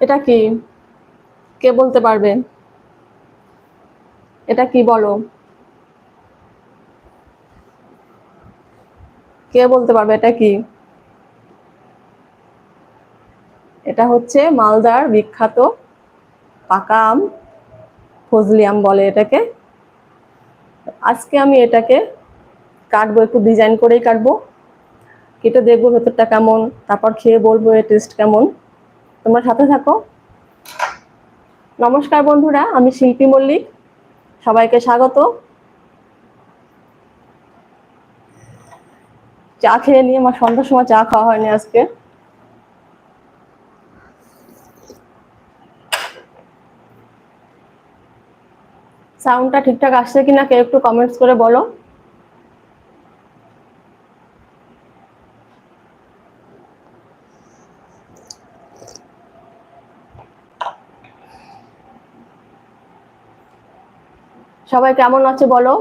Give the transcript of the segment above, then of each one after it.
এটা কি? কে বলতে পারবে? এটা কি বলো? কে বলতে পারবে এটা কি? এটা হচ্ছে মালদার বিখ্যাত পাকা আম, ফজলি আম বলে এটাকে। আজকে আমি এটাকে কাটবো, একটু ডিজাইন করেই কাটবো। কেটে দেখব ভেতরটা কেমন, তারপর খেয়ে বলব এর টেস্ট কেমন। তোমরা সাথে থাকো। নমস্কার বন্ধুরা, আমি শিল্পী মল্লিক। সবাইকে স্বাগত। চা খেয়ে নিয়ে আমার সন্ধ্যার সময় চা খাওয়া হয়নি আজকে। সাউন্ডটা ঠিকঠাক আসছে কিনা কেউ একটু কমেন্টস করে বলো। সবাই কেমন আছে বলো?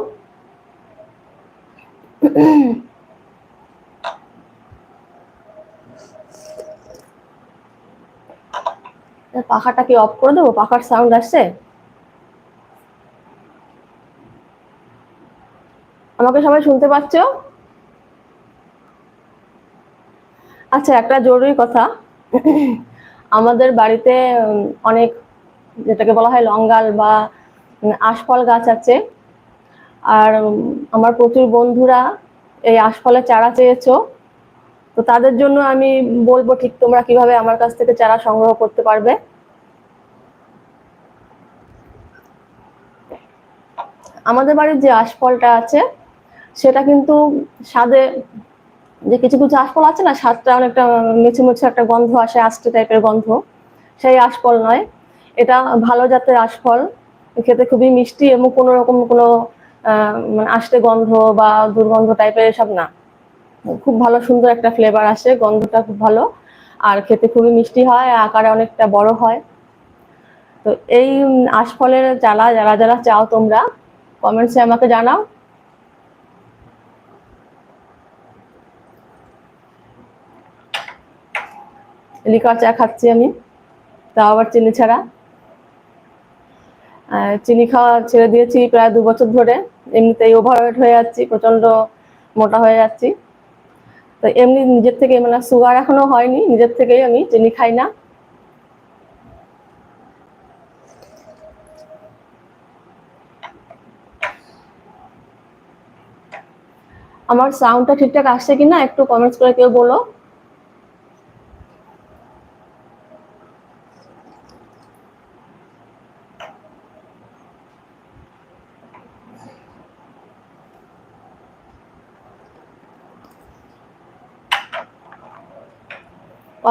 পাখাটা কি অফ করে দেবো, পাখার সাউন্ড আসছে? আমাকে সবাই শুনতে পাচ্ছ? আচ্ছা একটা জরুরি কথা। আমাদের বাড়িতে অনেক যেটাকে বলা হয় লঙ্গাল বা আশফল গাছ আছে। আর আমার প্রচুর বন্ধুরা এই আশফলের চারা চেয়েছ। তো তাদের জন্য আমি বলব ঠিক তোমরা কীভাবে আমার কাছ থেকে চারা সংগ্রহ করতে পারবে। আমাদের বাড়ির যে আশফলটা আছে, সেটা কিন্তু স্বাদে, যে কিছু কিছু আশফল আছে না, স্বাদটা অনেকটা মেছে মেছে একটা গন্ধ আসে আষ্টে টাইপের গন্ধ। সেই আশফল নয়। এটা ভালো জাতের আশফল। খেতে খুবই মিষ্টি এবং কোনো রকম কোনো মানে আষ্টে গন্ধ বা দুর্গন্ধ টাইপের এসব না। খুব ভালো সুন্দর একটা ফ্লেভার আসে, গন্ধটা খুব ভালো। আর খেতে খুবই মিষ্টি হয় আকারে অনেকটা বড় হয়। তো এই আশফলের চালা যারা যারা চাও তোমরা কমেন্টসে আমাকে জানাও। লিকার চা খাচ্ছি আমি, তাও আবার চিনি ছাড়া। চিনি খাওয়া ছেড়ে দিয়েছি প্রায় দু বছর ধরে। এমনিতেই ওভারওয়েট হয়ে যাচ্ছি প্রচণ্ড মোটা হয়ে যাচ্ছি। তো এমনি নিজের থেকে মানে সুগার এখনও হয়নি, নিজের থেকেই আমি চিনি খাই না। আমার সাউন্ডটা ঠিকঠাক আসছে কিনা একটু কমেন্টস করে কেউ বলো।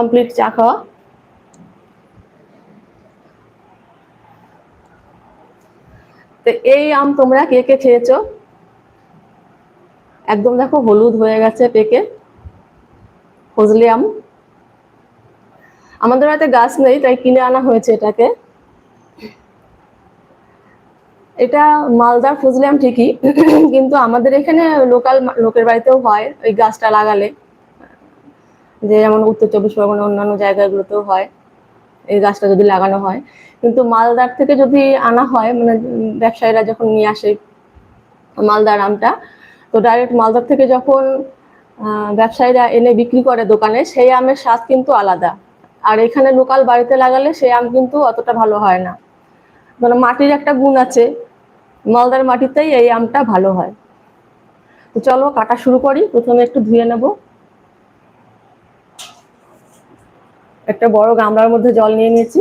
কমপ্লিট চা খাওয়া। তো এই আম তোমরা কে কে খেয়েছো? একদম দেখো হলুদ হয়ে গেছে পেকে। ফজলি আম। আমাদের হাতে গাছ নেই, তাই কিনে আনা হয়েছে এটাকে। এটা মালদার ফজলি আম ঠিকই, কিন্তু আমাদের এখানে লোকাল লোকের বাড়িতেও হয়, ওই গাছটা লাগালে। যে যেমন উত্তর চব্বিশ পরগনা অন্যান্য জায়গাগুলোতেও হয়, এই গাছটা যদি লাগানো হয়। কিন্তু মালদার থেকে যদি আনা হয় মানে ব্যবসায়ীরা যখন নিয়ে আসে মালদার আমটা, তো ডাইরেক্ট মালদার থেকে যখন ব্যবসায়ীরা এনে বিক্রি করে দোকানে, সেই আমের স্বাদ কিন্তু আলাদা। আর এখানে লোকাল বাড়িতে লাগালে সেই আম কিন্তু অতটা ভালো হয় না। মানে মাটির একটা গুণ আছে, মালদার মাটিতেই এই আমটা ভালো হয়। তো চলো কাটা শুরু করি, প্রথমে একটু ধুয়ে নেব। একটা বড় গামলার মধ্যে জল নিয়ে নিয়েছি।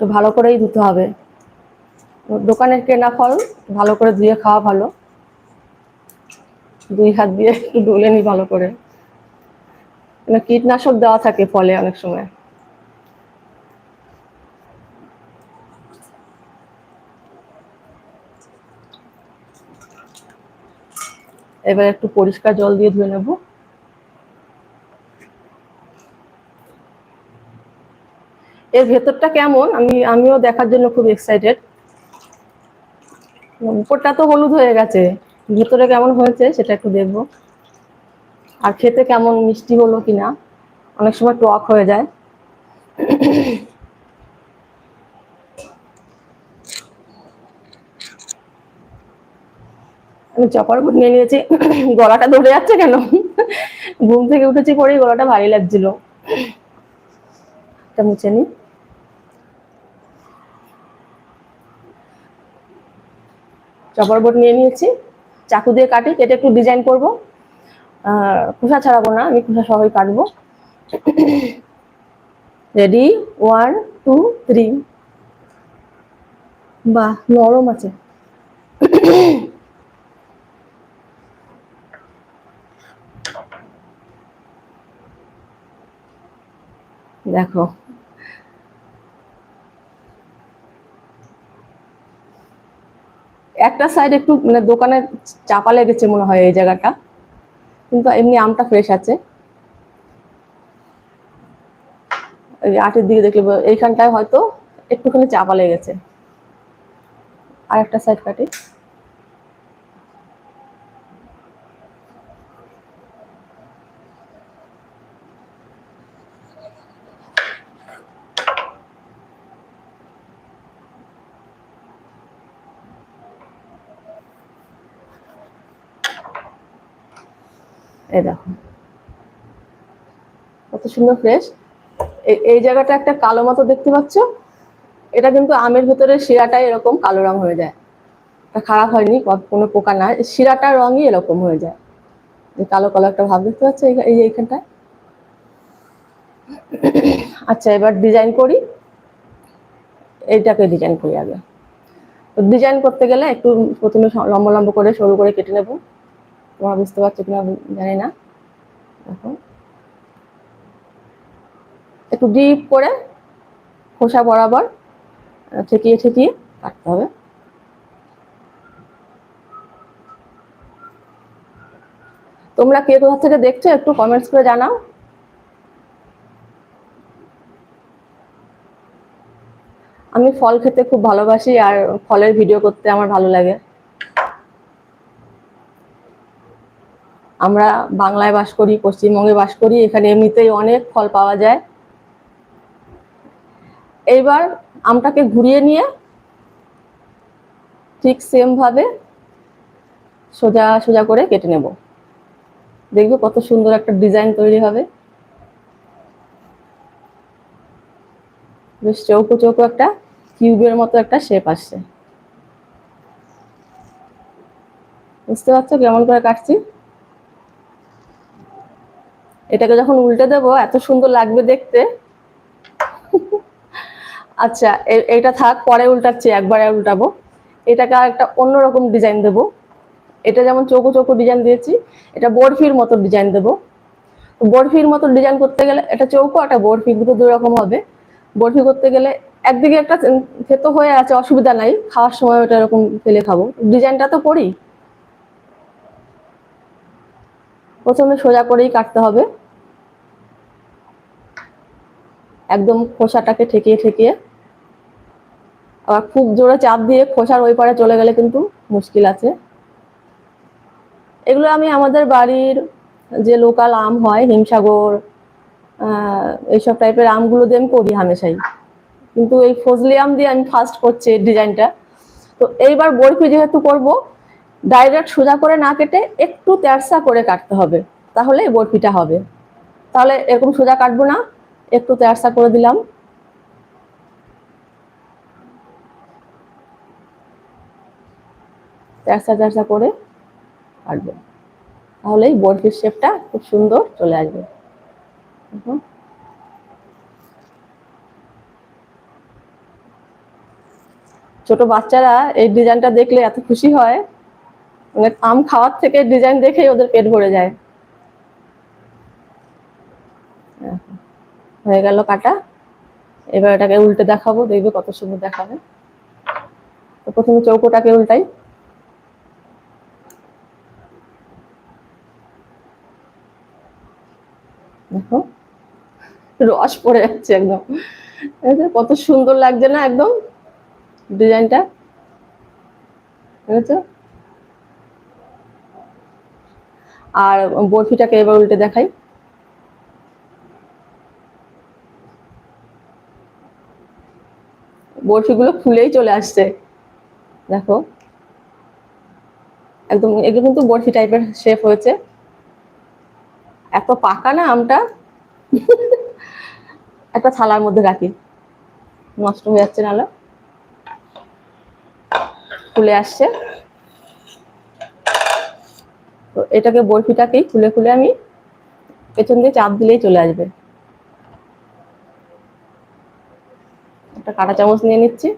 তো ভালো করেই ধুতে হবে। দোকানের কেনা ফল, ভালো করে ধুয়ে খাওয়া ভালো। দুই হাত দিয়ে একটু ডলে নি ভালো করে। মানে কীটনাশক দেওয়া থাকে ফলে অনেক সময়। এবার একটু পরিষ্কার জল দিয়ে ধুয়ে নেব। এর ভেতরটা কেমন? আমি, আমিও দেখার জন্য খুব এক্সাইটেড উপরটা তো হলুদ হয়ে গেছে। ভেতরে কেমন হয়েছে সেটা একটু দেখব। আর খেতে কেমন, মিষ্টি হলো কিনা? অনেক সময় টক হয়ে যায়। আমি চপার বুট নিয়ে নিয়েছি। গলাটা ধরে যাচ্ছে কেন? ঘুম থেকে উঠেছি পরেই গলাটা ভারী লাগছিল। এটা মুছে নি। চপার বোর্ড নিয়ে নিয়েছি। চাকু দিয়ে কাটি, কেটে একটু ডিজাইন করব। খোসা ছাড়াবো না, আমি খোসা সবাই কাটবো। রেডি ওয়ান টু থ্রি বাহ, নরম আছে। দেখো। একটা সাইড একটু মানে দোকানে চাপা লেগেছে মনে হয় এই জায়গাটা। কিন্তু এমনি আমটা ফ্রেশ আছে। এই আটের দিকে দেখলে এইখানটায় হয়তো একটুখানি চাপা লেগেছে। আর একটা সাইড কাটি। এই দেখো। কত সুন্দর ফ্রেশ এই জায়গাটা একটা কালো মতো দেখতে পাচ্ছ? এটা কিন্তু আমের ভিতরে শিরাটাই এরকম কালো রং হয়ে যায়। এটা খারাপ হয়নি কোনো পোকা না। শিরাটার রঙই এরকম হয়ে যায়। কালো কালো একটা ভাব দেখতে পাচ্ছ? এই এইখানটায়। আচ্ছা এবার ডিজাইন করি। এইটাকে ডিজাইন করি আগে। ডিজাইন করতে গেলে একটু প্রথমে লম্বা লম্বা করে সরু করে কেটে নেব। তোমরা বুঝতে পারছ কিনা জানি না। দেখো। একটু ডিপ করে খোসা বরাবর ঠেকিয়ে ঠেকিয়ে কাটতে হবে। তোমরা কে কোথা থেকে দেখছ একটু কমেন্টস করে জানাও। আমি ফল খেতে খুব ভালোবাসি আর ফলের ভিডিও করতে আমার ভালো লাগে। আমরা বাংলায় বাস করি, পশ্চিমবঙ্গে বাস করি, এখানে এমনিতেই অনেক ফল পাওয়া যায়। এইবার আমটাকে ঘুরিয়ে নিয়ে ঠিক সেম ভাবে সোজা সোজা করে কেটে নেব। দেখবে কত সুন্দর একটা ডিজাইন তৈরি হবে। বেশ চৌকো চৌকো একটা কিউবের মতো একটা শেপ আসছে। বুঝতে পারছ কেমন করে কাটছি? এটাকে যখন উল্টে দেবো, এত সুন্দর লাগবে দেখতে। আচ্ছা এটা থাক, পরে উল্টাচ্ছি, একবারে উল্টাবো। এটাকে আর একটা অন্যরকম ডিজাইন দেব। এটা যেমন চৌকো চৌকো ডিজাইন দিয়েছি, এটা বরফির মতো ডিজাইন দেব। বরফির মতো ডিজাইন করতে গেলে, এটা চৌকো একটা বরফি, দুটো দুই রকম হবে। বরফি করতে গেলে একদিকে একটা থেতো হয়ে আছে, অসুবিধা নাই, খাওয়ার সময় ওটা এরকম ফেলে খাব। ডিজাইনটা তো করি। প্রথমে সোজা করেই কাটতে হবে। একদম খোসাটাকে ঠেকিয়ে ঠেকিয়ে। আবার খুব জোরে চাপ দিয়ে খোসার ওই পারে চলে গেলে কিন্তু মুশকিল আছে। এগুলো আমি আমাদের বাড়ির যে লোকাল আম হয়, হিমসাগর এইসব টাইপের আমগুলো দিয়ে আমি করি হামেশাই। কিন্তু এই ফজলি আম দিয়ে আমি ফার্স্ট করছি এই ডিজাইনটা তো এইবার বরফি যেহেতু করব ডাইরেক্ট সোজা করে না কেটে একটু তেরসা করে কাটতে হবে, তাহলে বরফিটা হবে। তাহলে এরকম সোজা কাটবো না একটু তেরসা করে দিলাম। তেরসা তেরসা করে কাটবো। তাহলেই বরফির শেপটা খুব সুন্দর চলে আসবে। ছোট বাচ্চারা এই ডিজাইনটা দেখলে এত খুশি হয়। মানে আম খাওয়ার থেকে ডিজাইন দেখেই ওদের পেট ভরে যায় দেখো, হয়ে গেল কাটা। এবার এটাকে উল্টে দেখাবো, দেখবে কত সুন্দর দেখাবে। তো প্রথমে চৌকোটাকে উল্টাই। দেখো, রস পড়ে যাচ্ছে একদম। কত সুন্দর লাগছে না একদম ডিজাইনটা? বুঝেছ আর বরফিটাকে এবার উল্টে দেখাই। বরফিগুলো ফুলেই চলে আসছে। দেখো। একদম এগুলো কিন্তু বরফি টাইপের শেপ হয়েছে। এত পাকা না আমটা? একটা থালার মধ্যে রাখি। নষ্ট হয়ে যাচ্ছে নাহলে। ফুলে আসছে। তো এটাকে বরফিটাকেই খুলে খুলে আমি পেছন দিয়ে চাপ দিলেই চলে আসবে। একটা কাঁটা চামচ নিয়ে নিচ্ছি।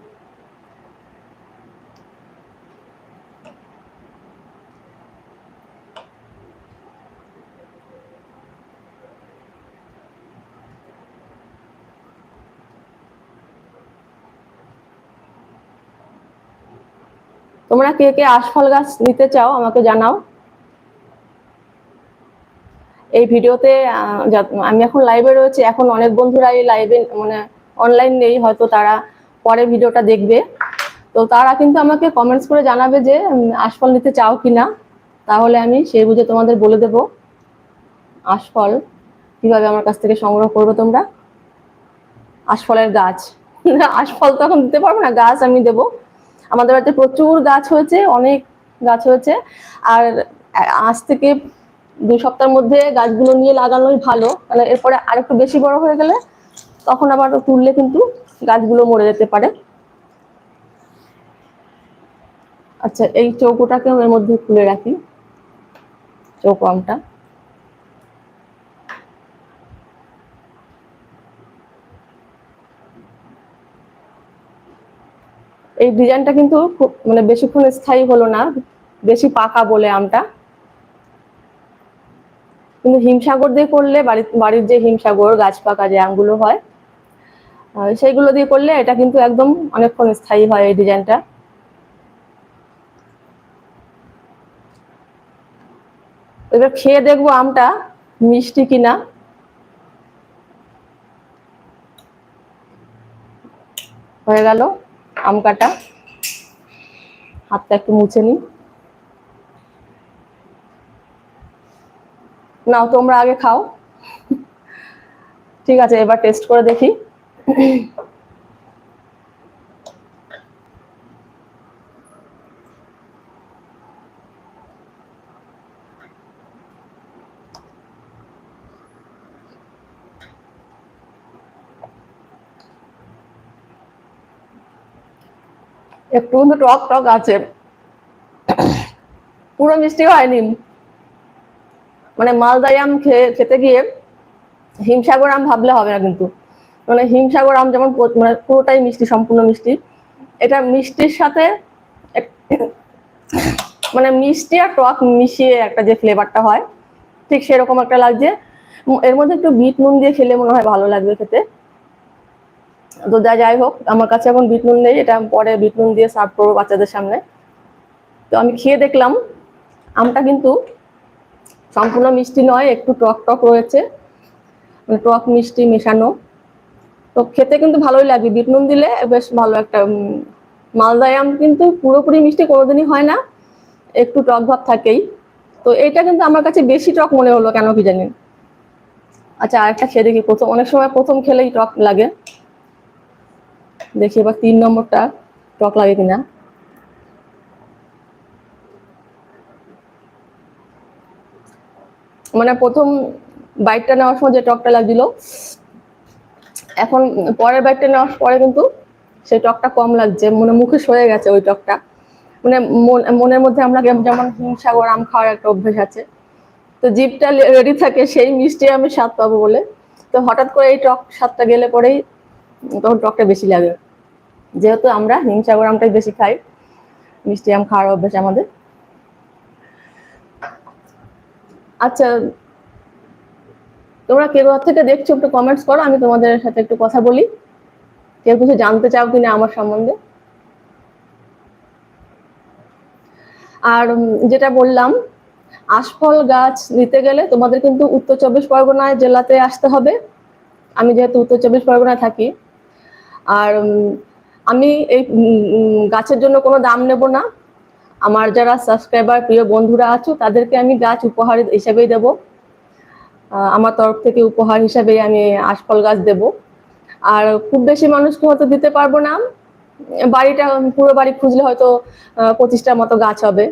তোমরা কে কে আশফল গাছ নিতে চাও আমাকে জানাও। এই ভিডিওতে আমি এখন লাইভে রয়েছে, এখন অনেক বন্ধুরা এই লাইভে মানে অনলাইন নেই, হয়তো তারা পরে ভিডিওটা দেখবে। তো তারা কিন্তু আমাকে কমেন্টস করে জানাবে যে আশফল নিতে চাও কিনা। তাহলে আমি সেই বুঝে তোমাদের বলে দেব। আশফল, কীভাবে আমার কাছ থেকে সংগ্রহ করবে তোমরা? আশফলের গাছ। আশফল তো এখন দিতে পারব না, গাছ আমি দেবো। আমাদের বাড়িতে প্রচুর গাছ হয়েছে, অনেক গাছ হয়েছে। আর আজ থেকে দুই সপ্তাহের মধ্যে গাছগুলো নিয়ে লাগানোই ভালো। মানে এরপরে আর একটু বেশি বড় হয়ে গেলে তখন আবার তুললে কিন্তু গাছগুলো মরে যেতে পারে। আচ্ছা এই চৌকোটাকেও এর মধ্যে খুলে রাখি চৌকো আমটা এই ডিজাইনটা কিন্তু খুব মানে বেশিক্ষণ স্থায়ী হলো না, বেশি পাকা বলে আমটা। কিন্তু হিমসাগর দিয়ে করলে বাড়ির বাড়ির যে হিমসাগর, গাছ পাকা যে আমগুলো হয় সেইগুলো দিয়ে করলে এটা কিন্তু একদম অনেকক্ষণ স্থায়ী হয় এই ডিজাইনটা। এবার খেয়ে দেখব আমটা মিষ্টি কিনা। হয়ে গেল আম কাটা। হাতটা একটু মুছে নিই। নাও, তোমরা আগে খাও। ঠিক আছে, এবার টেস্ট করে দেখি। একটু কিন্তু টক টক আছে। পুরো মিষ্টি হয়নি। মানে মালদাই আম খেয়ে খেতে গিয়ে হিমসাগর আম ভাবলে হবে না কিন্তু। মানে হিমসাগর আম যেমন মানে পুরোটাই মিষ্টি, সম্পূর্ণ মিষ্টি। এটা মিষ্টির সাথে মানে মিষ্টি আর টক মিশিয়ে একটা যে ফ্লেভারটা হয়, ঠিক সেরকম একটা লাগছে। এর মধ্যে একটু বিট নুন দিয়ে খেলে মনে হয় ভালো লাগবে খেতে। তো যা যাই হোক, আমার কাছে এখন বিট নুন নেই, এটা পরে বিট নুন দিয়ে সার্ভ করব বাচ্চাদের সামনে। তো আমি খেয়ে দেখলাম, আমটা কিন্তু সম্পূর্ণ মিষ্টি নয়, একটু টক টক রয়েছে। মানে টক মিষ্টি মেশানো। তো খেতে কিন্তু ভালোই লাগে। বিট নুন দিলে বেশ ভালো একটা উম, মালদাই আম কিন্তু পুরোপুরি মিষ্টি কোনোদিনই হয় না। একটু টক ভাব থাকেই। তো এটা কিন্তু আমার কাছে বেশি টক মনে হলো কেন কি জানি। আচ্ছা আরেকটা খেয়ে দেখি। প্রথম অনেক সময় প্রথম খেলেই টক লাগে। দেখি এবার তিন নম্বরটা টক লাগে কিনা। মানে প্রথম বাইকটা নেওয়ার সময় যে টকটা লাগছিল এখন পরের বাইকটা নেওয়ার পরে কিন্তু সেই টকটা কম লাগছে মানে মুখে সয়ে গেছে ওই টকটা। মানে মন- মনের মধ্যে আমরা যেমন হিমসাগর আম খাওয়ার একটা অভ্যেস আছে। তো জিপটা রেডি থাকে, সেই মিষ্টি আমি স্বাদ পাবো বলে। তো হঠাৎ করে এই টক স্বাদটা গেলে পরেই তখন টকটা বেশি লাগে। যেহেতু আমরা হিমসাগর আমটাই বেশি খাই, মিষ্টি আম খাওয়ার অভ্যেস আমাদের। আচ্ছা তোমরা কে কোথা থেকে দেখছ একটু কমেন্টস করো, আমি তোমাদের সাথে একটু কথা বলি। কেউ কিছু জানতে চাও কিনা আমার সম্বন্ধে? আর যেটা বললাম আশফল গাছ নিতে গেলে তোমাদের কিন্তু উত্তর চব্বিশ পরগনায় জেলাতে আসতে হবে। আমি যেহেতু উত্তর চব্বিশ পরগনায় থাকি। আর আমি এই গাছের জন্য কোনো দাম নেব না। আমার যারা সাবস্ক্রাইবার প্রিয় বন্ধুরা আছো, তাদেরকে আমি গাছ উপহার হিসেবেই দেব। আমার তরফ থেকে উপহার হিসাবে আমি আশফল গাছ দেব। আর খুব বেশি মানুষকে হয়তো দিতে পারব না। বাড়িটা, পুরো বাড়ি খুঁজলে হয়তো পঁচিশটার মতো গাছ হবে।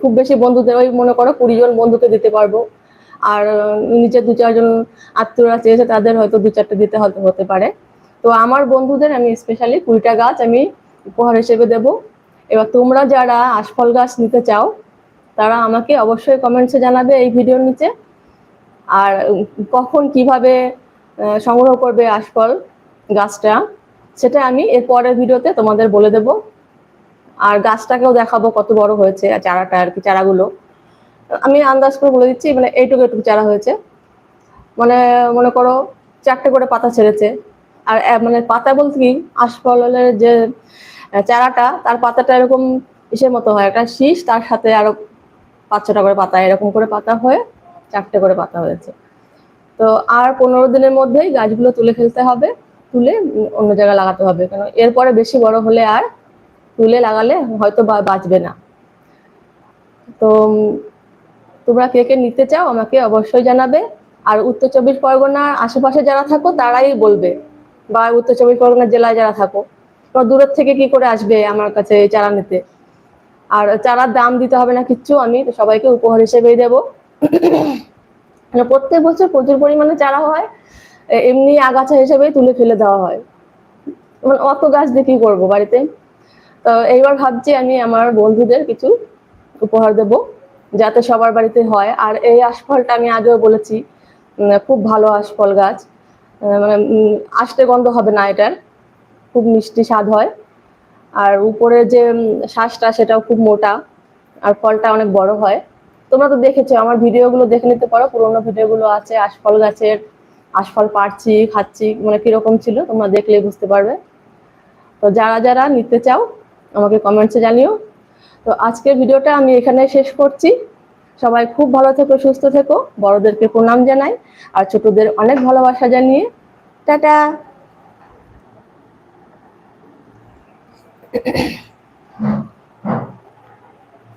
খুব বেশি বন্ধুদের, ওই মনে করো কুড়ি জন বন্ধুকে দিতে পারব। আর নিজের দু চারজন আত্মীয়রা চেয়েছে, তাদের হয়তো দু চারটে দিতে হতে হতে পারে। তো আমার বন্ধুদের, আমি স্পেশালি কুড়িটা গাছ আমি উপহার হিসেবে দেব। এবার তোমরা যারা আশফল গাছ নিতে চাও, তারা আমাকে অবশ্যই কমেন্টসে জানাবে এই ভিডিওর নিচে। আর কখন কীভাবে সংগ্রহ করবে আশফল গাছটা, সেটা আমি এর পরের ভিডিওতে তোমাদের বলে দেব। আর গাছটাকেও দেখাবো কত বড় হয়েছে আর চারাটা আর কি, চারাগুলো। আমি আন্দাজ করে বলে দিচ্ছি মানে এইটুকু এইটুকু চারা হয়েছে। মানে মনে করো চারটে করে পাতা ছেড়েছে। আর মানে পাতা বলতে কি, আশফলের যে চারাটা, তার পাতাটা এরকম ইসের মতো হয়। একটা শীষ, তার সাথে আরও পাঁচ ছটা করে পাতা, এরকম করে পাতা হয়ে চারটে করে পাতা হয়েছে। তো আর পনেরো দিনের মধ্যেই গাছগুলো তুলে ফেলতে হবে, তুলে অন্য জায়গায় লাগাতে হবে। কেন, এরপরে বেশি বড় হলে আর তুলে লাগালে হয়তো বা বাঁচবে না। তো, তোমরা কে কে নিতে চাও আমাকে অবশ্যই জানাবে। আর উত্তর চব্বিশ পরগনার আশেপাশে যারা থাকো, তারাই বলবে। বা উত্তর চব্বিশ পরগনা জেলায় যারা থাকো তো দূরের থেকে কি করে আসবে আমার কাছে চারা নিতে। আর চারার দাম দিতে হবে না কিচ্ছু, আমি সবাইকে উপহার হিসেবেই দেবো। প্রত্যেক বছর প্রচুর পরিমাণে চারা হয় এমনি আগাছা হিসেবে তুলে ফেলে দেওয়া হয়। মানে অত গাছ দিয়ে কি করব বাড়িতে? তো এইবার ভাবছি আমি আমার বন্ধুদের কিছু উপহার দেব, যাতে সবার বাড়িতে হয়। আর এই আশফলটা আমি আগেও বলেছি খুব ভালো আশফল গাছ। মানে আষ্টে গন্ধ হবে না এটার, খুব মিষ্টি স্বাদ হয়। আর উপরে যে শ্বাসটা সেটাও খুব মোটা, আর ফলটা অনেক বড় হয়। তোমরা তো দেখেছ, আমার ভিডিওগুলো দেখে নিতে পারো। পুরোনো ভিডিওগুলো আছে, আশফল গাছের, আশফল পাড়ছি, খাচ্ছি মানে কীরকম ছিল, তোমরা দেখলে বুঝতে পারবে। তো যারা যারা নিতে চাও, আমাকে কমেন্টসে জানিও। তো আজকের ভিডিওটা আমি এখানে শেষ করছি। সবাই খুব ভালো থেকো, সুস্থ থেকো। বড়দেরকে প্রণাম জানাই, আর ছোটদের অনেক ভালোবাসা জানিয়ে। টাটা!